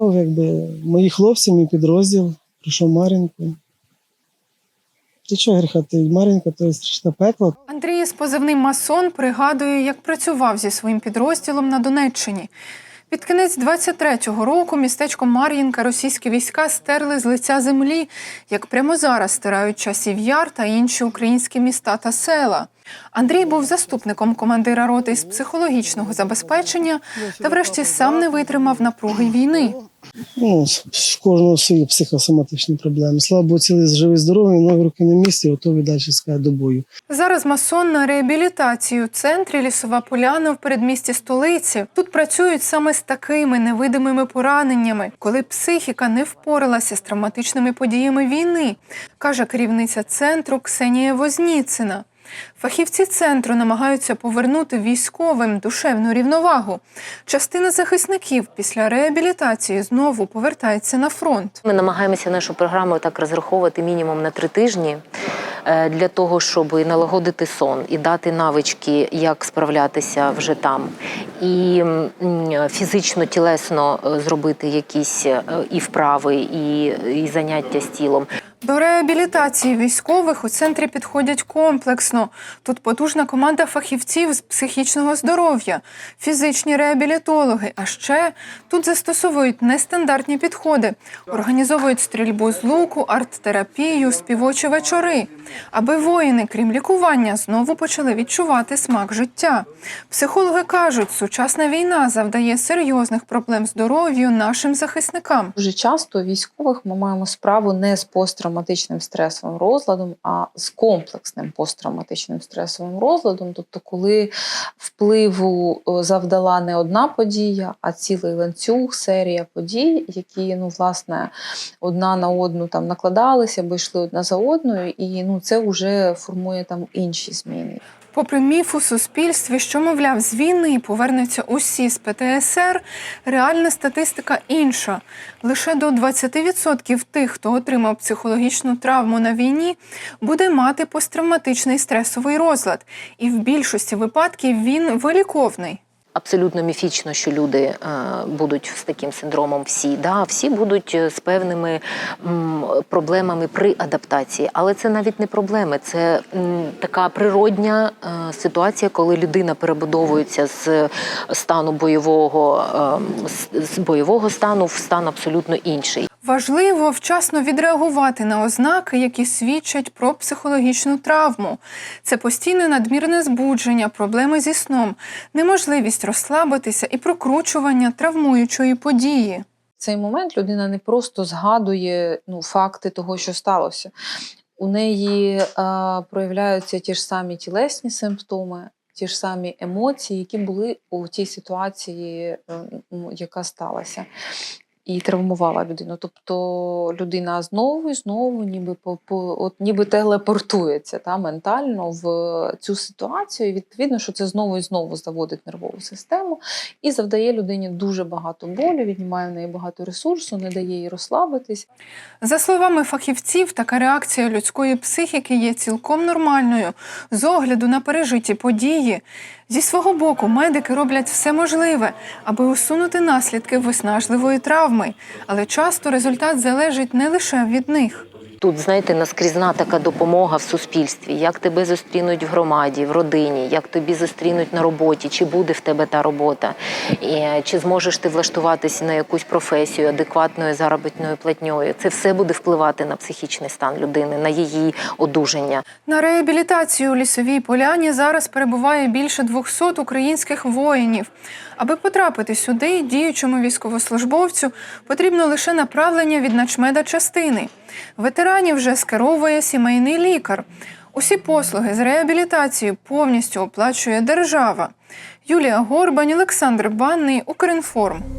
Ну, Якби мої хлопці, мій підрозділ, прийшов Мар'їнку. Ти чого гріха? Ти Мар'їнка, то страшне пекло. Андрій з позивним Масон пригадує, як працював зі своїм підрозділом на Донеччині. Під кінець 23-го року містечко Мар'їнка російські війська стерли з лиця землі, як прямо зараз стирають часів яр та інші українські міста та села. Андрій був заступником командира роти з психологічного забезпечення та, врешті, сам не витримав напруги війни. Ну, в кожного свої психосоматичні проблеми. Слава Богу, цілий живий здоровий, ноги руки на місці, готові далі сказати до бою. Зараз масон на реабілітації у центрі Лісова Поляна в передмісті столиці. Тут працюють саме з такими невидимими пораненнями, коли психіка не впоралася з травматичними подіями війни, каже керівниця центру Ксенія Возніцина. Фахівці центру намагаються повернути військовим душевну рівновагу. Частина захисників після реабілітації знову повертається на фронт. Ми намагаємося нашу програму так розраховувати мінімум на три тижні е, для того, щоб налагодити сон і дати навички, як справлятися вже там, і фізично, тілесно е, зробити якісь е, і вправи, і, і заняття з тілом. До реабілітації військових у центрі підходять комплексно. Тут потужна команда фахівців з психічного здоров'я, фізичні реабілітологи. А ще тут застосовують нестандартні підходи, організовують стрільбу з луку, арт-терапію, співочі вечори, аби воїни, крім лікування, знову почали відчувати смак життя. Психологи кажуть, сучасна війна завдає серйозних проблем здоров'ю нашим захисникам. Дуже часто військових ми маємо справу не з посттравматичним стресовим розладом, а з комплексним посттравматичним стресовим розладом. Тобто, коли впливу е, завдала не одна подія, а цілий ланцюг, серія подій, які ну, власне одна на одну там накладалися, бо йшли одна за одною, і ну, це вже формує там інші зміни. Попри міф у суспільстві, що, мовляв, з війни повернуться усі з ПТСР, реальна статистика інша. Лише до 20% тих, хто отримав психологічну травму на війні, буде мати посттравматичний стресовий розлад. І в більшості випадків він виліковний. Абсолютно міфічно, що люди е, будуть з таким синдромом всі. Да, всі будуть е, з певними м, проблемами при адаптації, але це навіть не проблеми. Це м, така природня е, ситуація, коли людина перебудовується з стану бойового е, з бойового стану в стан абсолютно інший. Важливо вчасно відреагувати на ознаки, які свідчать про психологічну травму. Це постійне надмірне збудження, проблеми зі сном, неможливість розслабитися і прокручування травмуючої події. В цей момент людина не просто згадує ну, факти того, що сталося. У неї е, проявляються ті ж самі тілесні симптоми, ті ж самі емоції, які були у тій ситуації, ну, яка сталася. І травмувала людину. Тобто людина знову і знову, ніби по, по от ніби телепортується та, ментально в цю ситуацію. І відповідно, що це знову і знову заводить нервову систему і завдає людині дуже багато болю, віднімає в неї багато ресурсу, не дає їй розслабитись. За словами фахівців, така реакція людської психіки є цілком нормальною з огляду на пережиті події. Зі свого боку, медики роблять все можливе, аби усунути наслідки виснажливої травми, але часто результат залежить не лише від них. Тут, знаєте, наскрізна така допомога в суспільстві, як тебе зустрінуть в громаді, в родині, як тобі зустрінуть на роботі, чи буде в тебе та робота, і чи зможеш ти влаштуватися на якусь професію адекватною заробітною платньою. Це все буде впливати на психічний стан людини, на її одужання. На реабілітацію у лісовій поляні зараз перебуває більше 200 українських воїнів. Аби потрапити сюди, діючому військовослужбовцю потрібно лише направлення від начмеда частини. Ветеранів вже скеровує сімейний лікар. Усі послуги з реабілітацією повністю оплачує держава. Юлія Горбань, Олександр Банний, Укрінформ.